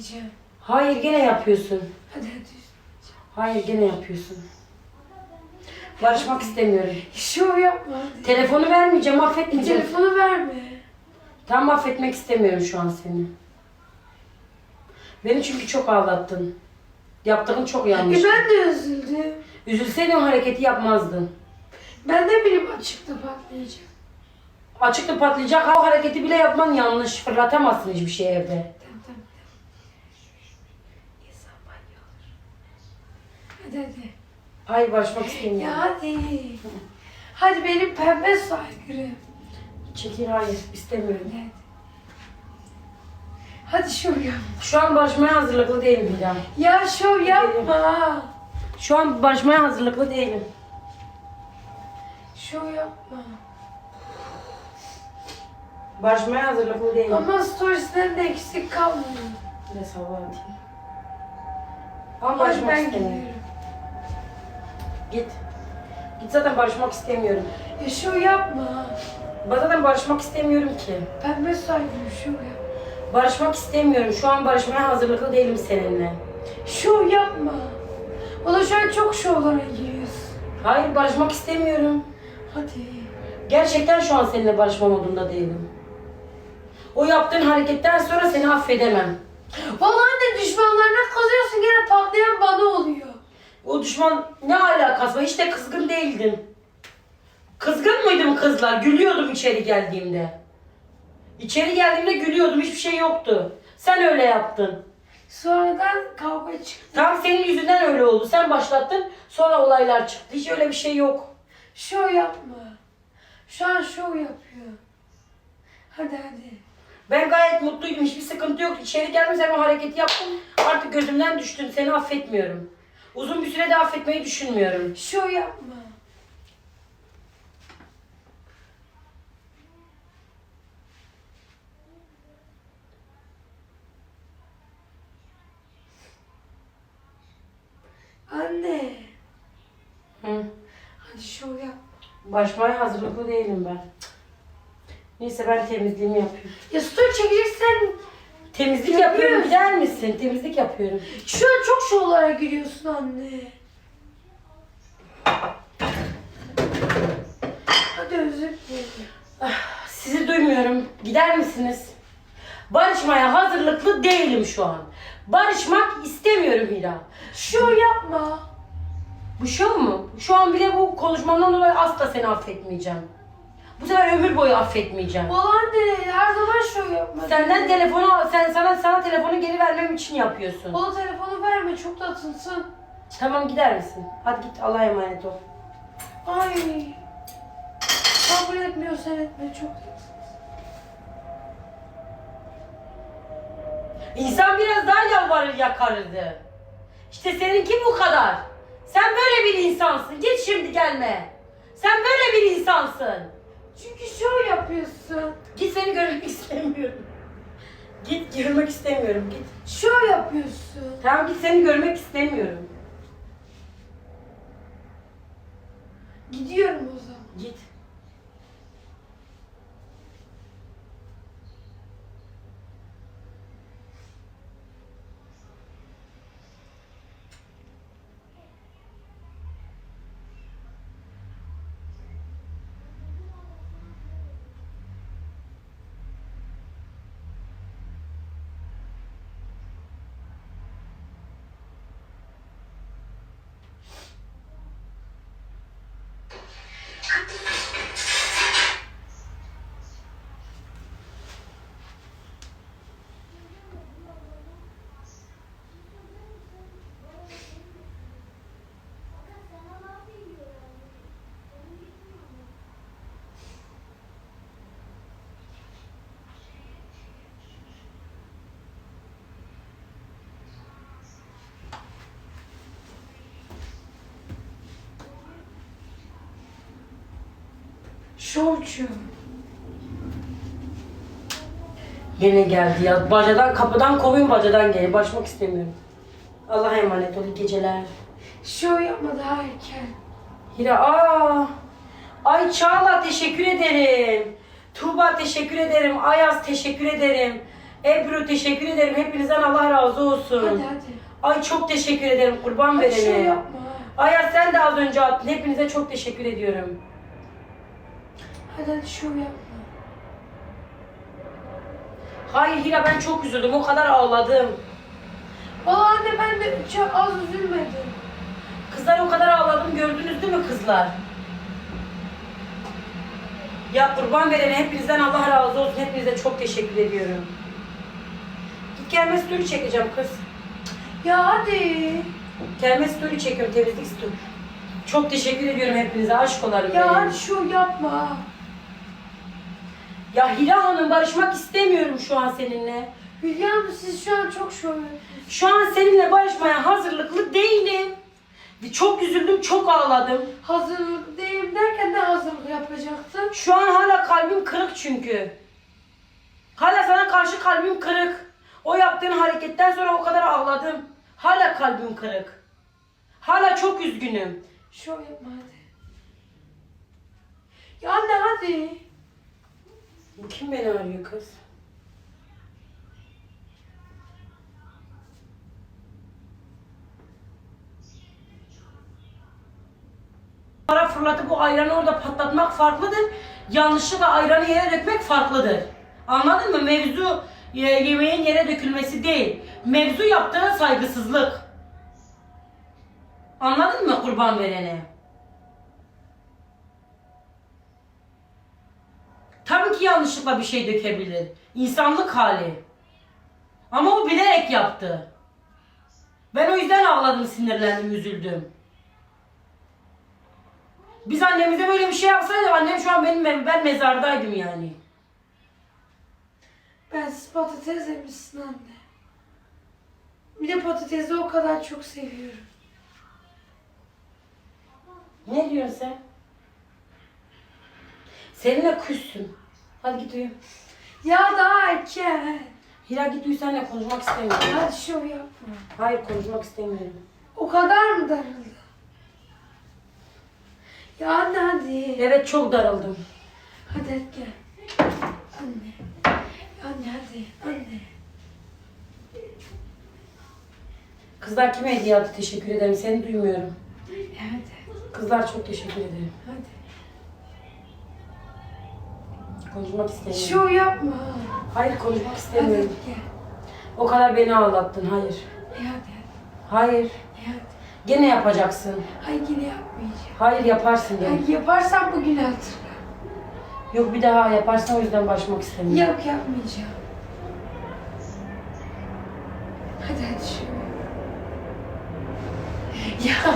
patlayacağım. Hayır gene yapıyorsun. Hadi hadi. Hayır gene yapıyorsun. Barışmak istemiyorum. Şov yapma hadi. Telefonu vermeyeceğim, affetmeyeceğim. Telefonu verme. Tam affetmek istemiyorum şu an seni. Beni çünkü çok ağlattın. Yaptığın çok yanlış. E ben de üzüldüm. Üzülseydin o hareketi yapmazdın. Ben de bileyim açıkta patlayacağım. Açıkta patlayacak o hareketi bile yapman yanlış. Fırlatamazsın hiçbir şey evde. Tamam tamam. İnsan banyo olur. Hadi hadi. Hayır barışmak istemiyorum. Ya hadi. Hadi benim pembe saygırım. Çekil hayır istemiyorum. Hadi hadi. Şov yapma. Şu an barışmaya hazırlıklı değilim Hidam. Ya şov yapma. Şu an barışmaya hazırlıklı değilim. Şov yapma. Barışmaya hazırlıklı değilim. Ama storieslerinde eksik kalmıyor. Biraz hava atayım. Ama barışmak ben istemiyorum. gidiyorum. Git. Git zaten barışmak istemiyorum. Ya şov yapma. Ben zaten barışmak istemiyorum ki. Pembe saygım şov yap. Barışmak istemiyorum. Şu an barışmaya hazırlıklı değilim seninle. Şov yapma. Bana şu an çok şovlara giriyorsun. Hayır barışmak istemiyorum. Hadi. Gerçekten şu an seninle barışma modunda değilim. O yaptığın hareketten sonra seni affedemem. Vallahi de düşmanlarına kızıyorsun gene patlayan bana oluyor. O düşman ne alakası var? Hiç de kızgın değildim. Kızgın mıydım kızlar? Gülüyordum içeri geldiğimde. İçeri geldiğimde gülüyordum. Hiçbir şey yoktu. Sen öyle yaptın. Sonradan kavga çıktı. Tam senin yüzünden öyle oldu. Sen başlattın. Sonra olaylar çıktı. Hiç öyle bir şey yok. Şov yapma. Şu an şov yapıyor. Hadi hadi. Ben gayet mutluydum. Hiçbir sıkıntı yok. İçeri geldim hemen hareketi yaptım. Artık gözümden düştün. Seni affetmiyorum. Uzun bir sürede affetmeyi düşünmüyorum. Şov yapma. Anne. Hı. Hadi şov yap. Barışmaya hazırlıklı değilim ben. Neyse ben temizliğimi yapıyorum. Ya story çekeceksen Temizlik Yapıyorum. yapıyorum. Gider misin? Temizlik yapıyorum. şu an çok şovlara giriyorsun anne. Hadi özür dilerim. Sizi duymuyorum. Gider misiniz? Barışmaya hazırlıklı değilim şu an. Barışmak istemiyorum Hira. Şov yapma. Bu şov mu? Şu an bile bu konuşmamdan dolayı asla seni affetmeyeceğim. Bu sefer ömür boyu affetmeyeceğim. Baba anne her. Senden telefonu sen sana sana telefonu geri vermem için yapıyorsun. Bana telefonu verme çok tatlısın. Tamam gider misin? Hadi git Allah'a emanet ol. Ay. Kabul etmiyorsan etme çok. İnsan biraz daha yalvarır yakarırdı. İşte seninki bu kadar. Sen böyle bir insansın. Git şimdi gelme. Sen böyle bir insansın. Çünkü şov yapıyorsun. Git seni görmek istemiyorum. Git görmek istemiyorum. Git. Şov yapıyorsun. Tamam git seni görmek istemiyorum. Gidiyorum o zaman. Git. Şovçu. Yine geldi ya. Bacadan kapıdan kovayım bacadan geliyor. Barışmak istemiyorum. Allah'a emanet ol. İyi geceler. Şov yapma daha erken. Hira aa. Ay Çağla teşekkür ederim. Tuğba teşekkür ederim. Ayaz teşekkür ederim. Ebru teşekkür ederim. Hepinizden Allah razı olsun. Hadi hadi. Ay çok teşekkür ederim kurban Hadi şov verene. yapma. Ayaz sen de az önce attın. Hepinize çok teşekkür ediyorum. Hadi hadi şov yapma. Hayır Hira ben çok üzüldüm. O kadar ağladım. Valla anne ben de çok az üzülmedim. Kızlar o kadar ağladım gördünüz değil mi kızlar? Ya kurban verene hepinizden Allah razı olsun. Hepinize çok teşekkür ediyorum. Git gelme story çekeceğim kız. Ya hadi. Gelme story çekiyorum temizlik story. Çok teşekkür ediyorum hepinize. Aşk olarım Ya benim. hadi şov yapma. Ya Hira Hanım barışmak istemiyorum şu an seninle. Hülya Hanım siz şu an çok yapıyorsunuz. Şu an seninle barışmaya hazırlıklı değilim. Çok üzüldüm, çok ağladım. Hazırlık değilim derken de hazırlık yapacaktın. Şu an hala kalbim kırık çünkü. Hala sana karşı kalbim kırık. O yaptığın hareketten sonra o kadar ağladım. Hala kalbim kırık. Hala çok üzgünüm. Şov yapma hadi. Ya anne hadi. Kim beni arıyor kız? Para fırlatıp bu ayranı orada patlatmak farklıdır. Yanlışlıkla ayranı yere dökmek farklıdır. Anladın mı? Mevzu e, yemeğin yere dökülmesi değil. Mevzu yaptığın saygısızlık. Anladın mı kurban verene? Tabii ki yanlışlıkla bir şey dökebilir. İnsanlık hali. Ama o bilerek yaptı. Ben o yüzden ağladım, sinirlendim, üzüldüm. Biz annemize böyle bir şey yapsaydı annem şu an benim ben mezardaydım yani. Ben siz patates yemişsin anne. Bir de patatesi o kadar çok seviyorum. Ne diyorsun sen? Seninle küssün. Hadi git uyu. Ya daha erken. Hira git uyu seninle konuşmak istemiyorum. Hadi şov yapma. Hayır konuşmak istemiyorum. O kadar mı darıldı? Ya anne hadi. Evet çok darıldım. Hadi hadi gel. Anne. Anne hadi. Anne. Kızlar kime hediye aldı teşekkür ederim. Seni duymuyorum. Evet. Kızlar çok teşekkür ederim. Hadi. Konuşmak istemiyorum. Şov yapma. Hayır konuşmak Hadi istemiyorum. gel. O kadar beni ağlattın. Hayır. Hadi. Hayır. Hadi. Gene yapacaksın. Ay yine yapmayacağım. Hayır yaparsın gene. Ay yaparsam bugün hatırla. Yok bir daha yaparsan o yüzden başlamak istemiyorum. Yok yapmayacağım. Hadi hadi şov. Ya.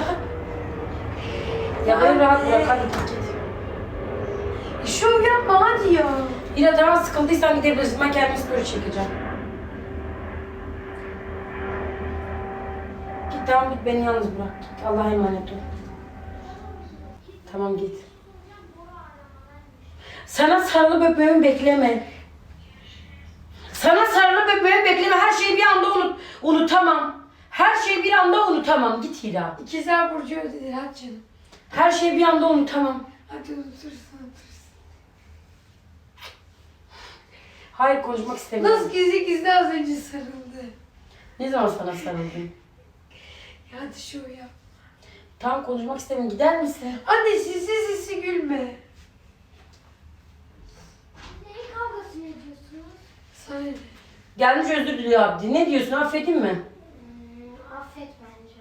Ya beni rahat bırak hadi git yapma hadi ya. Yine tamam sıkıldıysan gidebilirsin. Ben kendimi story çekeceğim. Git tamam git beni yalnız bırak. Git Allah'a emanet ol. Tamam git. Sana sarılıp öpmemi bekleme. Sana sarılıp öpmemi bekleme. Her şeyi bir anda unut. Unutamam. Her şeyi bir anda unutamam. Git Hira. İkizler Burcu ödedi canım. Her şeyi bir anda unutamam. Hadi unutursun unutursun. Hayır konuşmak istemiyorum. Nasıl gizli gizli az önce sarıldı. Ne zaman sana sarıldım? Ya hadi şov yap. Tamam konuşmak istemiyorum. Gider misin? Anne sisi sisi gülme. Neyin kavgasını ediyorsunuz? Sana ne? Gelmiş özür diliyor Abdi. Ne diyorsun? Affedeyim mi? Hmm, affet bence.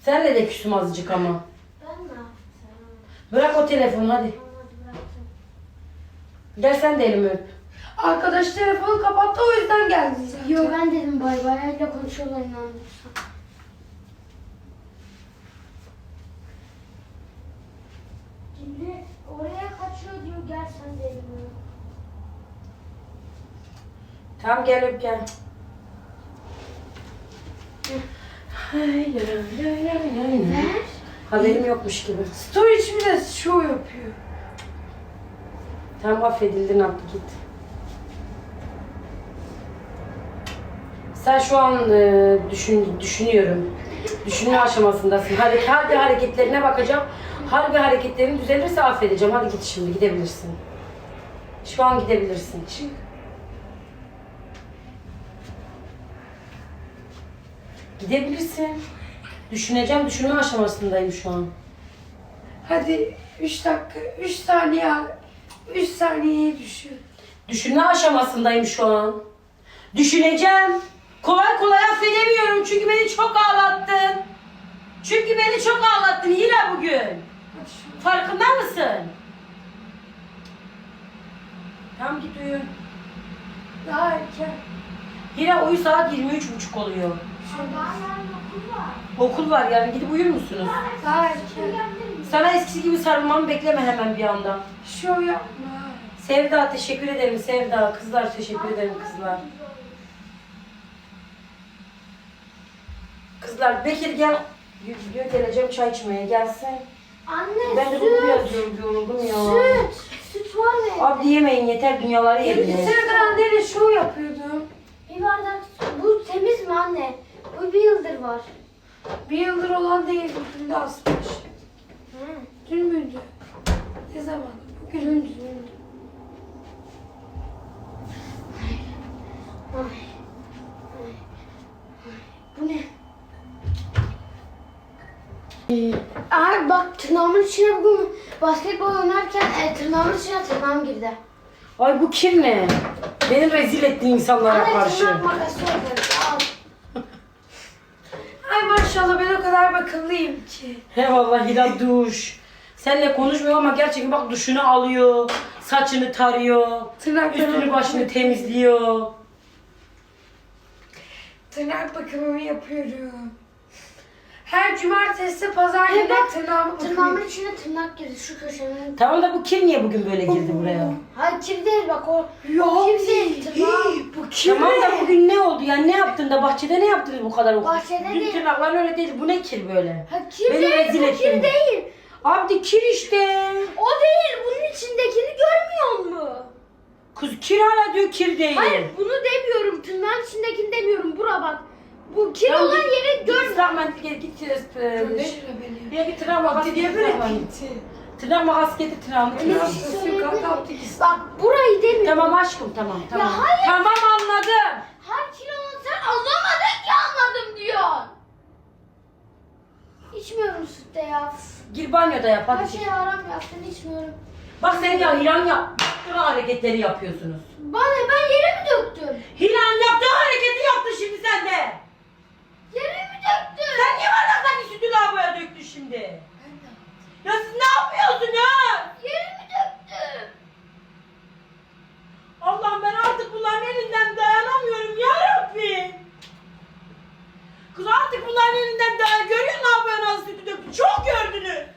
Senle de küsüm azıcık ama. Ben ne yaptım? Bırak o telefonu hadi. Olmadı bıraktım. Gel sen de elimi öp. Arkadaş telefonu kapattı o yüzden geldin zaten. Yo ben dedim bay bay öyle konuşuyorlar inanmıyorsan. Şimdi oraya kaçıyor diyor gel sen de elimi öp. Tamam gel öp gel. Hay, lay, lay, lay, lay, lay. Ver. Haberim yokmuş gibi. Story için de şov yapıyor. Tamam affedildin Abdi git. Sen şu an e, düşün, düşünüyorum. Düşünme aşamasındasın. Hadi, hadi hareketlerine bakacağım. Harbi hareketlerin düzelirse affedeceğim. Hadi git şimdi gidebilirsin. Şu an gidebilirsin. Çık. Gidebilirsin. Düşüneceğim. Düşünme aşamasındayım şu an. Hadi 3 dakika, 3 saniye, 3 saniyeye düşün. Düşünme aşamasındayım şu an. Düşüneceğim. Kolay kolay affedemiyorum çünkü beni çok ağlattın. Çünkü beni çok ağlattın Hira bugün. Farkında mısın? Tamam git uyu. Daha erken. Hira uyu saat 23.30 oluyor. Okul var. Okul var yarın gidip uyur musunuz? Daha erken. Sana eskisi gibi sarılmamı bekleme hemen bir anda. Şov yapma. Sevda teşekkür ederim Sevda. Kızlar teşekkür ederim kızlar. Kızlar Bekir gel. Diyor geleceğim çay içmeye gelsin. Anne Ben de süt. biraz yor- yoruldum ya. Süt. Süt var mı? Abi yemeyin yeter dünyaları yediniz. sene anneyle şov yapıyordum. Bir bardak süt. Bu temiz mi anne? Bu bir yıldır var. Bir yıldır olan değil, bugün de asmış. Hı. Dün müydü? Ne zaman? Bugün dün. Ay. Bu ne? Ay bak tırnağımın içine bugün basketbol oynarken e, tırnağımın içine tırnağım girdi. Ay bu kim ne? Beni rezil etti insanlara Anne karşı. tırnak makası oldu. Al. Ay maşallah ben o kadar bakımlıyım ki. He vallahi Hilal duş. Seninle konuşmuyor ama gerçekten bak duşunu alıyor. Saçını tarıyor. Tırnaklarımı Üstünü başını temizliyor. Tırnak bakımımı yapıyorum. Her cumartesi pazar günü bak, tırnağımı Tırnağımın içine tırnak girdi şu köşenin. Tamam da bu kim niye bugün böyle girdi buraya? Hayır kir değil bak o. Ya Kim değil, tırnağım. hii, Bu kim Tamam da bugün ne oldu? Yani ne yaptın da bahçede ne yaptınız bu kadar okul? Bahçede Dün değil. tırnakların öyle değil. Bu ne kir böyle? Ha kir Beni değil rezil bu ettin. kir değil. Abdi kir işte. O değil bunun içindekini görmüyor musun? Kız kir hala diyor kir değil. Hayır bunu demiyorum tırnağın içindekini demiyorum bura bak. Bu kir olan yeri Git gör. mendil gel git. Gönderme beni. Ya bir tırnak makas. gitti. Tırnak makas getir işte. Bak burayı demiyorum. Tamam aşkım tamam tamam. hayır. Tamam anladım. Her kir olan sen anlamadın ki anladım diyor. İçmiyorum sütte ya. Gir banyoda yap Her hadi. şey haram yaptın içmiyorum. Bak sen ya yap- yaptığı hareketleri yapıyorsunuz. Bana ben yere mi döktüm? Hilal yaptığı hareketi yaptı şimdi sen Yere mi döktün? Sen niye bardaktan işi lavaboya döktün şimdi? Ben de. Ya siz ne yapıyorsunuz? Yere mi döktün? Allah'ım ben artık bunların elinden dayanamıyorum ya Rabbi. Kız artık bunların elinden dayan. Görüyor musun ne yapıyor nasıl sütü döktü? Çok gördünüz.